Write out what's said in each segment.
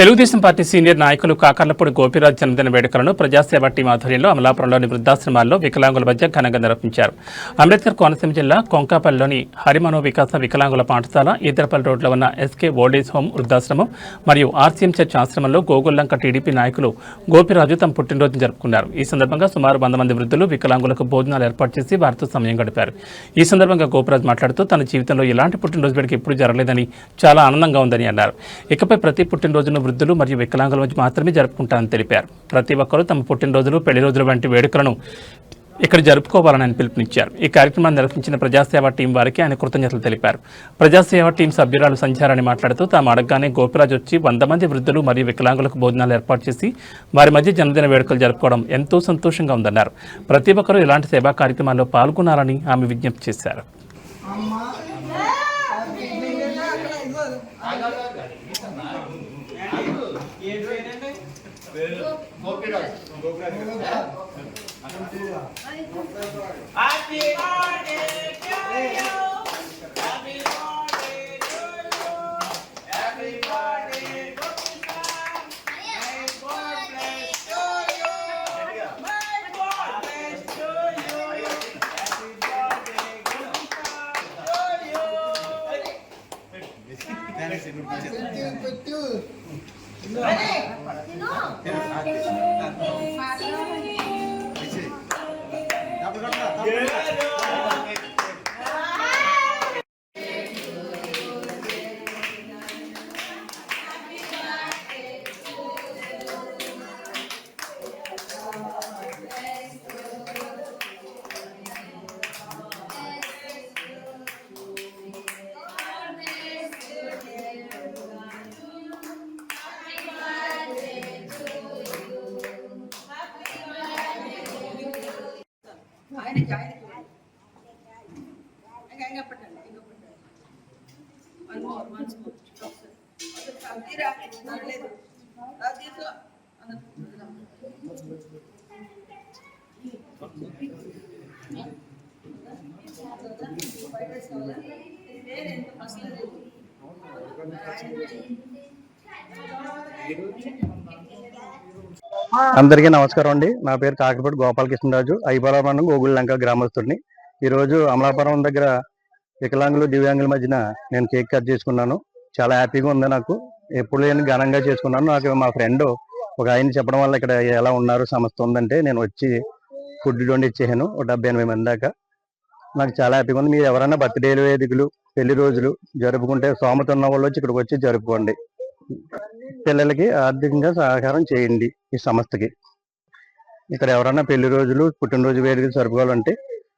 Telugu Desam party senior నాయకులు కాకర్లపూడి గోపిరాజ్ జన్మదిన వేడుకలను ప్రజాసేవ టీం ఆధ్వర్యంలో అమలాపురంలోని వృద్ధాశ్రమాల్లో వికలాంగుల మధ్య ఘనంగా నిర్వహించారు. అంబేద్కర్ కోనసీమ జిల్లా కొంకాపల్లిలోని హరిమనో వికాస వికలాంగుల పాఠశాల ఈదరపల్లి రోడ్లో ఉన్న ఎస్కే ఓల్డేజ్ హోమ్ వృద్ధాశ్రమం మరియు ఆర్సీఎం చర్చ్ ఆశ్రమంలో గోగుల్లంక టీడీపీ నాయకులు గోపిరాజు తమ పుట్టినరోజును జరుపుకున్నారు. ఈ సందర్భంగా సుమారు వంద మంది వృద్ధులు వికలాంగులకు భోజనాలు ఏర్పాటు చేసి వారితో సమయం గడిపారు. ఈ సందర్భంగా గోపిరాజు మాట్లాడుతూ తన జీవితంలో ఎలాంటి పుట్టినరోజు వేడుక ఎప్పుడూ జరగలేదని చాలా ఆనందంగా ఉందని అన్నారు. ఇకపై ప్రతి పుట్టినరోజును వృద్ధులు మరియు వికలాంగుల మధ్య మాత్రమే జరుపుకుంటారని తెలిపారు. ప్రతి ఒక్కరూ తమ పుట్టినరోజులు పెళ్ళి రోజులు వంటి వేడుకలను ఇక్కడ జరుపుకోవాలని ఆయన పిలుపునిచ్చారు. ఈ కార్యక్రమాన్ని నిర్వహించిన ప్రజాసేవ టీం వారికి ఆయన కృతజ్ఞతలు తెలిపారు. ప్రజాసేవ టీం సభ్యురాలు సంచారాన్ని మాట్లాడుతూ తాము అడగగానే గోపిరాజు వచ్చి వంద మంది వృద్ధులు మరియు వికలాంగులకు భోజనాలు ఏర్పాటు చేసి వారి మధ్య జన్మదిన వేడుకలు జరుపుకోవడం ఎంతో సంతోషంగా ఉందన్నారు. ప్రతి ఒక్కరూ ఇలాంటి సేవా కార్యక్రమాల్లో పాల్గొనాలని ఆమె విజ్ఞప్తి చేశారు. Happy birthday to you. Gopika, to ఆయనకి ఆయనకి ఇంకా ఇంకా పెట్టండి ఇంకా పెట్టండి వన్ మోర్ వన్స్ మోర్ తీరా లేదు రా తీసుకో అందరికీ నమస్కారం అండి. నా పేరు కాకపేట గోపాలకృష్ణరాజు. ఐబాల మండలం గోగుళ్ళంక గ్రామస్తుడిని. ఈరోజు అమలాపురం దగ్గర వికలాంగులు దివ్యాంగుల మధ్యన నేను కేక్ కట్ చేసుకున్నాను. చాలా హ్యాపీగా ఉంది నాకు. ఎప్పుడు లేని ఘనంగా చేసుకున్నాను. నాకు మా ఫ్రెండ్ ఒక ఆయన చెప్పడం వల్ల ఇక్కడ ఎలా ఉన్నారు సంస్థ ఉందంటే నేను వచ్చి ఫుడ్ వండి ఇచ్చేసాను ఒక డెబ్బై ఎనభై మంది దాకా. నాకు చాలా హ్యాపీగా ఉంది. మీరు ఎవరైనా బర్త్డేలు వేదికలు పెళ్ళి రోజులు జరుపుకుంటే సోమత ఉన్న వాళ్ళు వచ్చి ఇక్కడికి వచ్చి జరుపుకోండి. పిల్లలకి ఆర్థికంగా సహకారం చేయండి ఈ సంస్థకి. ఇక్కడ ఎవరైనా పెళ్ళి రోజులు పుట్టినరోజు వేడుకలు జరుపుకోవాలంటే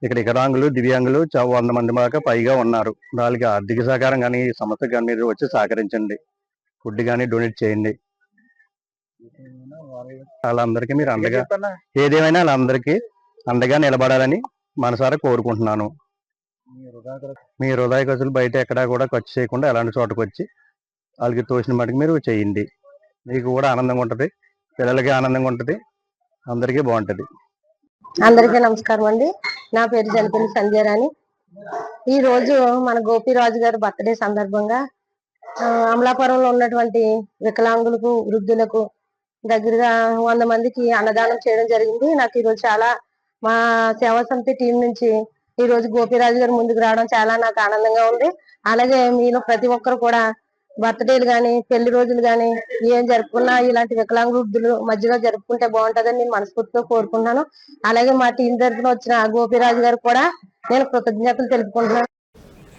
ఇక్కడ వికలాంగులు దివ్యాంగులు వంద మంది దాకా పైగా ఉన్నారు. వాళ్ళకి ఆర్థిక సహకారం కానీ ఈ సంస్థకి కానీ మీరు వచ్చి సహకరించండి. ఫుడ్ కానీ డొనేట్ చేయండి. వాళ్ళందరికీ మీరు అండగా ఏదేమైనా వాళ్ళందరికీ అండగా నిలబడాలని మనసారా కోరుకుంటున్నాను. మీ హృదయ ఖర్చులు బయట ఎక్కడా కూడా ఖర్చు చేయకుండా ఎలాంటి చోటకు వచ్చి వాళ్ళకి తోచిన మటుకు మీరు చేయండి. మీకు కూడా ఆనందంగా ఉంటుంది. పిల్లలకి ఆనందంగా ఉంటుంది. అందరికీ బాగుంటుంది. అందరికీ నమస్కారం అండి. నా పేరు జనపల్లి సంధ్యారాణి ఈ రోజు మన గోపిరాజు గారి బర్త్డే సందర్భంగా అమలాపురంలో ఉన్నటువంటి వికలాంగులకు వృద్ధులకు దగ్గరగా వంద మందికి అన్నదానం చేయడం జరిగింది. నాకు ఈరోజు చాలా మా సేవా సమితి టీం నుంచి ఈ రోజు గోపిరాజు గారు ముందుకు రావడం చాలా నాకు ఆనందంగా ఉంది. అలాగే మీలో ప్రతి ఒక్కరు కూడా బర్త్డేలు గాని పెళ్ళి రోజులు గాని ఏం జరుపుకున్నా ఇలాంటి వికలాంగ వృద్ధులు మధ్యలో జరుపుకుంటే బాగుంటదని నేను మనస్ఫూర్తిగా కోరుకుంటున్నాను. అలాగే మా టీం తరఫున వచ్చిన గోపిరాజు గారు కూడా నేను కృతజ్ఞతలు తెలుపుకుంటున్నాను.